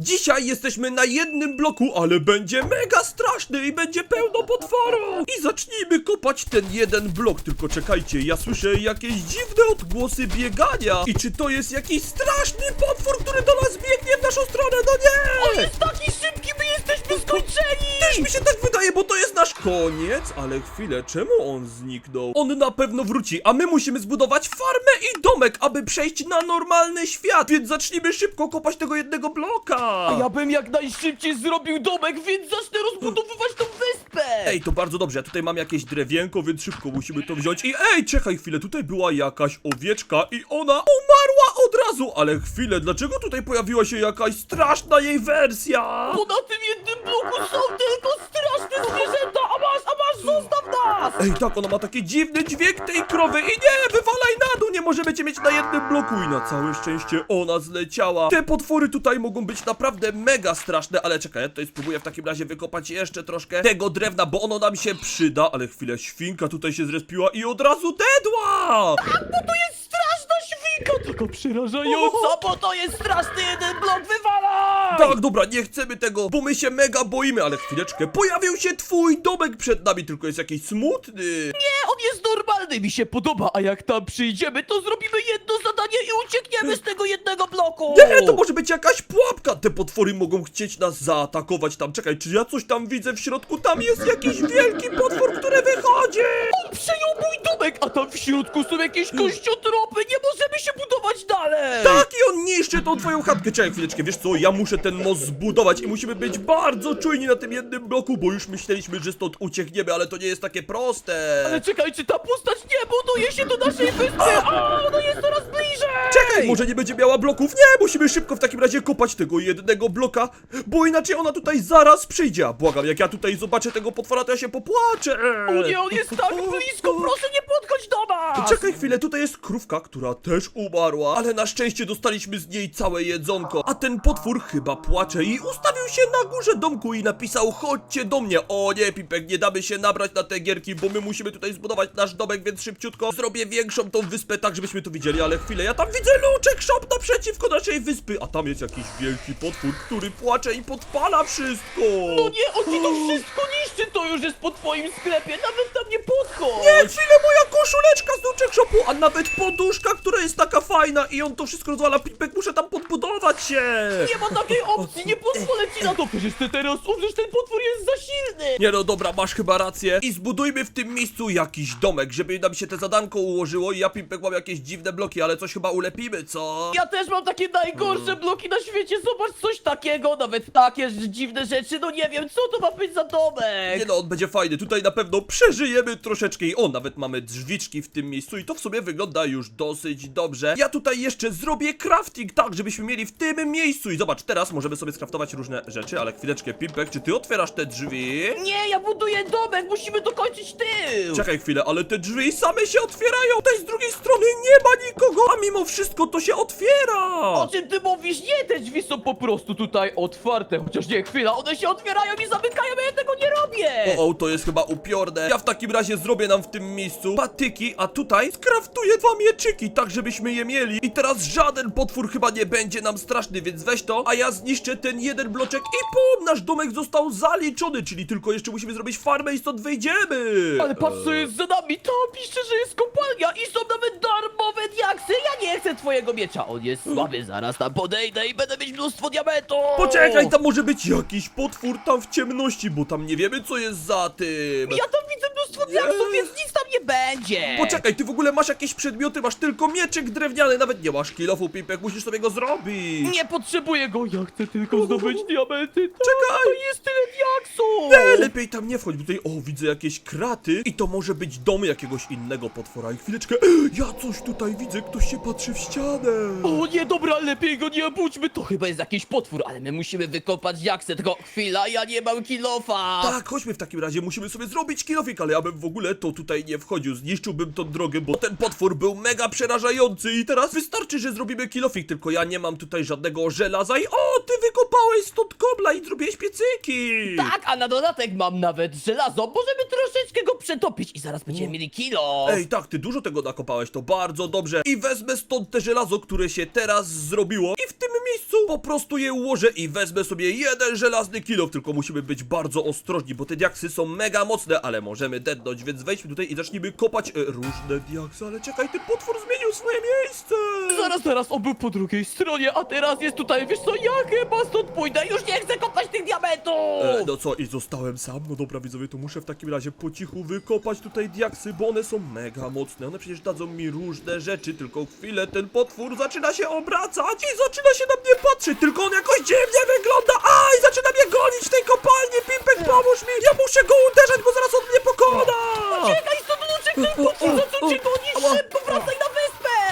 Dzisiaj jesteśmy na jednym bloku, ale będzie mega straszny i będzie pełno potworów. I zacznijmy kopać ten jeden blok. Tylko czekajcie, ja słyszę jakieś dziwne odgłosy biegania. I czy to jest jakiś straszny potwór, który do nas biegnie w naszą stronę? No nie! Jest taki szybki, my jesteśmy skończeni! Też mi się tak wydaje, bo to jest nasz koniec. Ale chwilę, czemu on zniknął? On na pewno wróci, a my musimy zbudować farmę i domek, aby przejść na normalny świat. Więc zacznijmy szybko kopać tego jednego bloka. A ja bym jak najszybciej zrobił domek, więc zacznę rozbudowywać tą wyspę! Ej, to bardzo dobrze, ja tutaj mam jakieś drewienko, więc szybko musimy to wziąć i ej, czekaj chwilę, tutaj była jakaś owieczka i ona umarła od razu, ale chwilę, dlaczego tutaj pojawiła się jakaś straszna jej wersja? Bo na tym jednym bloku są tylko straszne zwierzęta! A masz, a zostaw nas! Ej, tak, ona ma taki dziwny dźwięk tej krowy i nie, wywalaj na dół, nie możemy cię mieć na jednym bloku i na całe szczęście ona zleciała. Te potwory tutaj mogą być naprawdę mega straszne, ale czekaj, ja tutaj spróbuję w takim razie wykopać jeszcze troszkę tego drewna, bo ono nam się przyda, ale chwilę, świnka tutaj się zrespiła i od razu dedła! Bo to jest straszna świnka! Taka przerażająca, bo to jest straszny jeden blok, wywalaj! Tak, dobra, nie chcemy tego, bo my się mega boimy, ale chwileczkę, pojawił się twój domek przed nami, tylko jest jakiś smutny. Nie, on jest normalny, mi się podoba, a jak tam przyjdziemy, to zrobimy jedno zadanie i uciekniemy z tego jednego bloku! Nie, to może być jakaś pułapka! Te potwory mogą chcieć nas zaatakować tam. Czekaj, czy ja coś tam widzę w środku? Tam jest jakiś wielki potwór, który wychodzi! On przejął mój domek, a tam w środku są jakieś kościotropy, nie możemy się budować dalej! Tak, niszczy tą twoją chatkę. Czekaj chwileczkę, wiesz co? Ja muszę ten most zbudować i musimy być bardzo czujni na tym jednym bloku, bo już myśleliśmy, że stąd uciekniemy, ale to nie jest takie proste. Ale czekaj, czy ta postać nie buduje się do naszej wyspy? A, ona jest coraz Czekaj, może nie będzie miała bloków? Nie, musimy szybko w takim razie kopać tego jednego bloka, bo inaczej ona tutaj zaraz przyjdzie. Błagam, jak ja tutaj zobaczę tego potwora, to ja się popłaczę. O nie, on jest tak blisko, proszę nie podchodź do nas! Czekaj chwilę, tutaj jest krówka, która też umarła, ale na szczęście dostaliśmy z niej całe jedzonko. A ten potwór chyba płacze i ustawił się na górze domku i napisał chodźcie do mnie. O nie, Pipek, nie damy się nabrać na te gierki, bo my musimy tutaj zbudować nasz domek, więc szybciutko zrobię większą tą wyspę tak, żebyśmy to widzieli, ale chwilę, ja tam widzę luczek shop naprzeciwko naszej wyspy, a tam jest jakiś wielki potwór, który płacze i podpala wszystko. No nie, on ci to wszystko niszczy, to już jest po twoim sklepie, nawet tam nie podchodź! Nie, chwilę, moja koszuleczka z Nuczek Shopu, a nawet poduszka, która jest taka fajna i on to wszystko rozwala. Pipek, muszę tam podbudować się. Nie ma takiej opcji, nie pozwolę ci na to, przecież ty teraz umrzesz, ten potwór jest za silny! Nie no, dobra, masz chyba rację. I zbudujmy w tym miejscu jakiś domek, żeby nam się te zadanko ułożyło i ja, Pipek, mam jakieś dziwne bloki, ale coś chyba ulepimy, co? Ja też mam takie najgorsze bloki na świecie, zobacz coś takiego, nawet takie dziwne rzeczy, no nie wiem, co to ma być za domek! Nie no, on będzie fajny. Tutaj na pewno przeżyjemy troszeczkę i o, nawet mamy drzwiczki w tym miejscu i to w sobie wygląda już dosyć dobrze. Ja tutaj jeszcze zrobię crafting tak, żebyśmy mieli w tym miejscu i zobacz, teraz możemy sobie skraftować różne rzeczy, ale chwileczkę, Pimpek, czy ty otwierasz te drzwi? Nie, ja buduję domek, musimy dokończyć tył! Czekaj chwilę, ale te drzwi same się otwierają! Tutaj z drugiej strony nie ma nikogo, a mimo wszystko to się otwiera! O czym ty mówisz? Nie, te drzwi są po prostu tutaj otwarte, chociaż nie, chwila, one się otwierają i zamykają, a ja tego nie robię! O, o, to jest chyba upiorne. Ja w takim razie zrobię nam w tym miejscu patyki, a tutaj skraftuję dwa mieczyki, tak żebyśmy je mieli. I teraz żaden potwór chyba nie będzie nam straszny, więc weź to, a ja zniszczę ten jeden bloczek i pum, nasz domek został zaliczony, czyli tylko jeszcze musimy zrobić farmę i stąd wyjdziemy. Ale patrz co jest za nami, tam pisze, że jest kopalnia i są nawet darmowe diaksy, ja nie chcę twojego miecza, on jest słaby, zaraz tam podejdę i będę mieć mnóstwo diamentów! Poczekaj, tam może być jakiś potwór tam w ciemności, bo tam nie wiemy co jest za tym. Ja tam widzę mnóstwo diaksów, więc nic tam nie Poczekaj, ty w ogóle masz jakieś przedmioty, masz tylko mieczyk drewniany, nawet nie masz kilofu, Pipek, musisz sobie go zrobić. Nie potrzebuję go, ja chcę tylko zdobyć diamenty. Czekaj. To jest tyle diaksów! Nie, lepiej tam nie wchodź, bo tutaj, o, widzę jakieś kraty i to może być dom jakiegoś innego potwora. I chwileczkę, ja coś tutaj widzę, ktoś się patrzy w ścianę. O nie, dobra, lepiej go nie budźmy, to chyba jest jakiś potwór, ale my musimy wykopać diaksy, tylko chwila, ja nie mam kilofa! Tak, chodźmy w takim razie, musimy sobie zrobić kilofik, ale ja bym w ogóle to tutaj nie wchodził, zniszczyłbym tą drogę, bo ten potwór był mega przerażający i teraz wystarczy, że zrobimy kilofik, tylko ja nie mam tutaj żadnego żelaza i o, ty wykopałeś stąd kobla i zrobiłeś piecyki! Tak, a na dodatek mam nawet żelazo, możemy troszeczkę go przetopić i zaraz będziemy mieli kilo. Ej, tak, ty dużo tego nakopałeś, to bardzo dobrze. I wezmę stąd te żelazo, które się teraz zrobiło i w tym miejscu po prostu je ułożę i wezmę sobie jeden żelazny kilof, tylko musimy być bardzo ostrożni, bo te diaksy są mega mocne, ale możemy dednąć, więc wejdźmy tutaj i zacznijmy kopać e, różne diaksy, ale czekaj, ten potwór zmienił swoje miejsce! Zaraz, zaraz, on był po drugiej stronie, a teraz jest tutaj, wiesz co, ja chyba stąd pójdę, już nie chcę kopać tych diamentów! E, no co, i zostałem sam? No dobra, widzowie, to muszę w takim razie po cichu wykopać tutaj diaksy, bo one są mega mocne. One przecież dadzą mi różne rzeczy, tylko chwilę ten potwór zaczyna się obracać i zaczyna się na mnie patrzeć, tylko on jakoś dziwnie wygląda. Aj, zaczyna mnie gonić w tej kopalni, Pimpek, pomóż mi! Ja muszę go uderzać, bo zaraz on mnie pokona! Czekaj, potwór zaczął cię gonić, szybko wracaj na!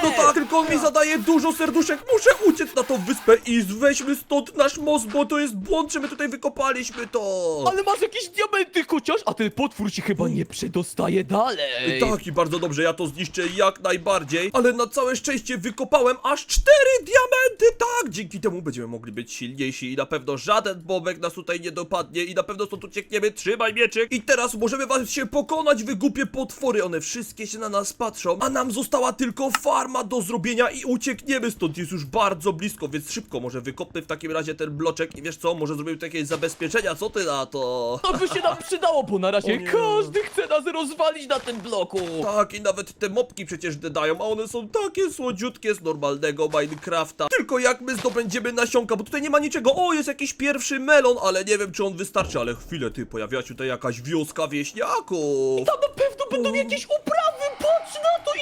No tak, tylko on mi zadaje dużo serduszek, muszę uciec na tą wyspę i weźmy stąd nasz most, bo to jest błąd, że my tutaj wykopaliśmy to. Ale masz jakieś diamenty chociaż, a ten potwór się chyba nie przedostaje dalej. Tak, i bardzo dobrze, ja to zniszczę jak najbardziej, ale na całe szczęście wykopałem aż cztery diamenty, tak! Dzięki temu będziemy mogli być silniejsi i na pewno żaden bobek nas tutaj nie dopadnie i na pewno stąd uciekniemy, trzymaj mieczek i teraz możemy was się pokonać, wy głupie potwory, one wszystkie się na nas patrzą, a nam została tylko farma do zrobienia i uciekniemy stąd, jest już bardzo blisko, więc szybko może wykopmy w takim razie ten bloczek i wiesz co, może zrobimy tu jakieś zabezpieczenia, co ty na to? To by się nam przydało, bo na razie każdy chce nas rozwalić na tym bloku. Tak, i nawet te mopki przecież dodają, a one są takie słodziutkie z normalnego Minecrafta. Tylko jak my zdobędziemy nasionka, bo tutaj nie ma niczego. O, jest jakiś pierwszy melon, ale nie wiem czy on wystarczy, ale chwilę ty, pojawiła się tutaj jakaś wioska wieśniaków. Tam na pewno będą jakieś uprawy, patrz na to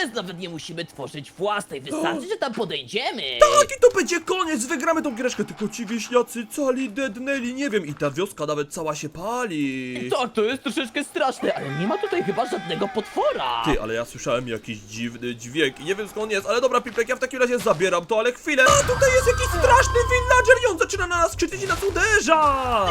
jest, nawet nie musimy tworzyć własnej, wystarczy, że tam podejdziemy. Tak, i to będzie koniec, wygramy tą giereczkę, tylko ci wieśniacy cali dednęli, nie wiem, i ta wioska nawet cała się pali. Tak, to jest troszeczkę straszne, ale nie ma tutaj chyba żadnego potwora. Ty, ale ja słyszałem jakiś dziwny dźwięk i nie wiem skąd on jest, ale dobra Pipek, ja w takim razie zabieram to, ale chwilę. A tutaj jest jakiś straszny villager i on zaczyna na nas krzyczeć i nas uderza!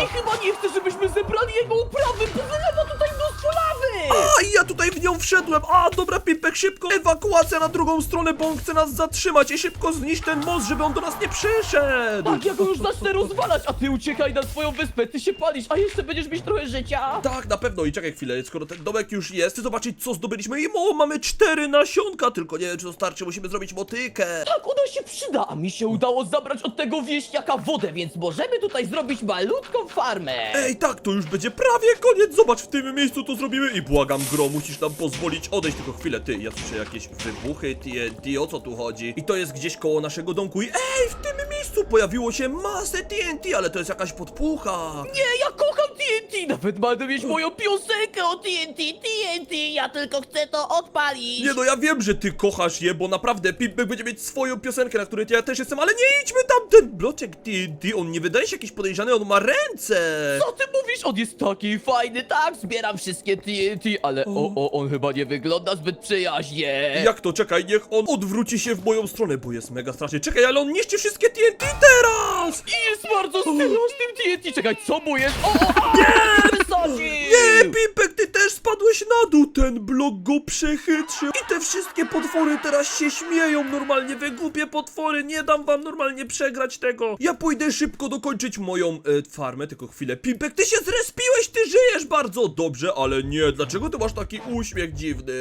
I chyba nie chce, żebyśmy zebrali jego uprawy, bo wylewa tutaj mnóstwo lawy. A ja tutaj w nią wszedłem! A dobra Pipek, szybko ewakuacja na drugą stronę, bo on chce nas zatrzymać i szybko zniszcz ten most, żeby on do nas nie przyszedł! Tak, ja go już zacznę rozwalać, a ty uciekaj na swoją wyspę, ty się palisz, a jeszcze będziesz mieć trochę życia. Tak, na pewno i czekaj chwilę, skoro ten domek już jest, chcę zobaczyć co zdobyliśmy i o, mamy cztery nasionka, tylko nie wiem czy to starczy, musimy zrobić motykę. Tak, ona się przyda, a mi się udało zabrać od tego wieśniaka wodę, więc możemy tutaj zrobić malutką farmę. Ej, tak, to już będzie prawie koniec, zobacz, w tym miejscu to zrobimy i błagam Gro, musisz nam pozwolić odejść, tylko chwilę, ty, ja słyszę jakieś wybuchy TNT, o co tu chodzi? I to jest gdzieś koło naszego domku i ej, w tym miejscu pojawiło się masę TNT, ale to jest jakaś podpucha. Nie, ja kocham TNT, nawet będę mieć moją piosenkę o TNT, TNT, ja tylko chcę to odpalić. Nie no, ja wiem, że ty kochasz je, bo naprawdę Pimpek będzie mieć swoją piosenkę, na której ja też jestem, ale nie idźmy tam, ten bloczek TNT, on nie wydaje się jakiś podejrzany, on ma ręce. Co ty mówisz? On jest taki fajny, tak? Zbieram wszystkie TNT, ale o, o, on chyba nie wygląda zbyt przyjaźnie. Jak to? Czekaj, niech on odwróci się w moją stronę, bo jest mega strasznie. Czekaj, ale on niszczy wszystkie TNT teraz! I bardzo z tym TNT. Czekaj, co mu jest? O, o, nie! Wysadzi! Nie, Pimpek, ty też spadłeś na dół, ten blok go przechytrzył. I te wszystkie potwory teraz się śmieją normalnie, wy głupie potwory, nie dam wam normalnie przegrać tego. Ja pójdę szybko dokończyć moją e, farmę, tylko chwilę. Pimpek, ty się zrespiłeś, bardzo dobrze, ale nie, dlaczego ty masz taki uśmiech dziwny?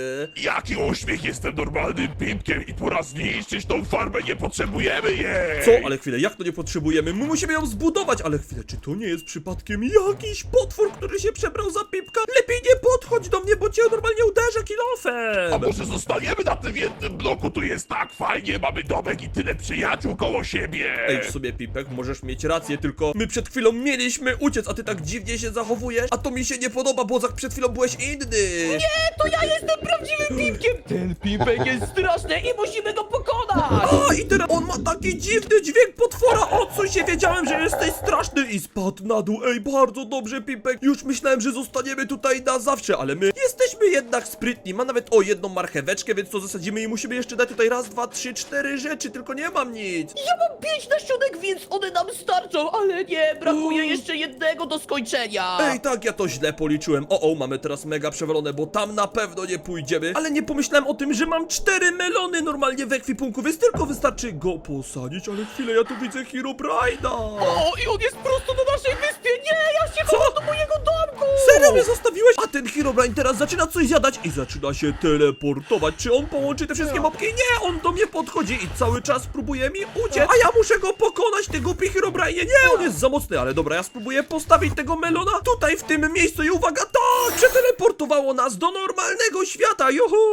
Jaki uśmiech, jestem normalnym pimpkiem i pora zniszczyć tą farmę, nie potrzebujemy jej! Co? Ale chwilę, jak to nie potrzebujemy? My musimy ją zbudować, ale chwilę, czy to nie jest przypadkiem jakiś potwór, który się przebrał za pipka? Lepiej nie podchodź do mnie, bo cię normalnie uderzę A kilofem! może zostaniemy na tym jednym bloku, tu jest tak fajnie, mamy domek i tyle przyjaciół koło siebie! Ej, w sobie Pipek, możesz mieć rację, tylko my przed chwilą mieliśmy uciec, a ty tak dziwnie się zachowujesz, a to mi się nie podoba, bo za przed chwilą byłeś inny! Nie, to ja jestem prawdziwym pimpkiem. Ten pimpek jest straszny i musimy go pokonać. A i teraz on ma taki dziwny dźwięk potwora, odsuń się, wiedziałem, że jesteś straszny i spadł na dół, ej, bardzo dobrze Pipek, już myślałem, że zostaniemy tutaj na zawsze, ale my jesteśmy jednak sprytni. Ma nawet o jedną marcheweczkę, więc to zasadzimy i musimy jeszcze dać tutaj raz, dwa, trzy, cztery rzeczy, tylko nie mam nic. Ja mam pięć nasionek, więc one nam starczą, ale nie, brakuje jeszcze jednego do skończenia. Ej, tak, ja to źle policzyłem. O, o, mamy teraz mega przewalone, bo tam na pewno nie pójdziemy. Ale nie pomyślałem o tym, że mam cztery melony normalnie w ekwipunku, więc tylko wystarczy go posadzić. Ale chwilę, ja tu widzę Herobrine'a. O, i on jest prosto na naszej wyspie! Nie, ja się chowam do mojego domku! Serio mnie zostawiłeś? A ten Herobrine teraz zaczyna coś zjadać i zaczyna się teleportować. Czy on połączy te wszystkie mopki? Nie, on do mnie podchodzi i cały czas próbuje mi uciec. A ja muszę go pokonać, ty głupi Herobrine. Nie, on jest za mocny, ale dobra, ja spróbuję postawić tego melona tutaj w tym miejscu i uwaga, tak, przeteleportowało nas do normalnego świata, juhu!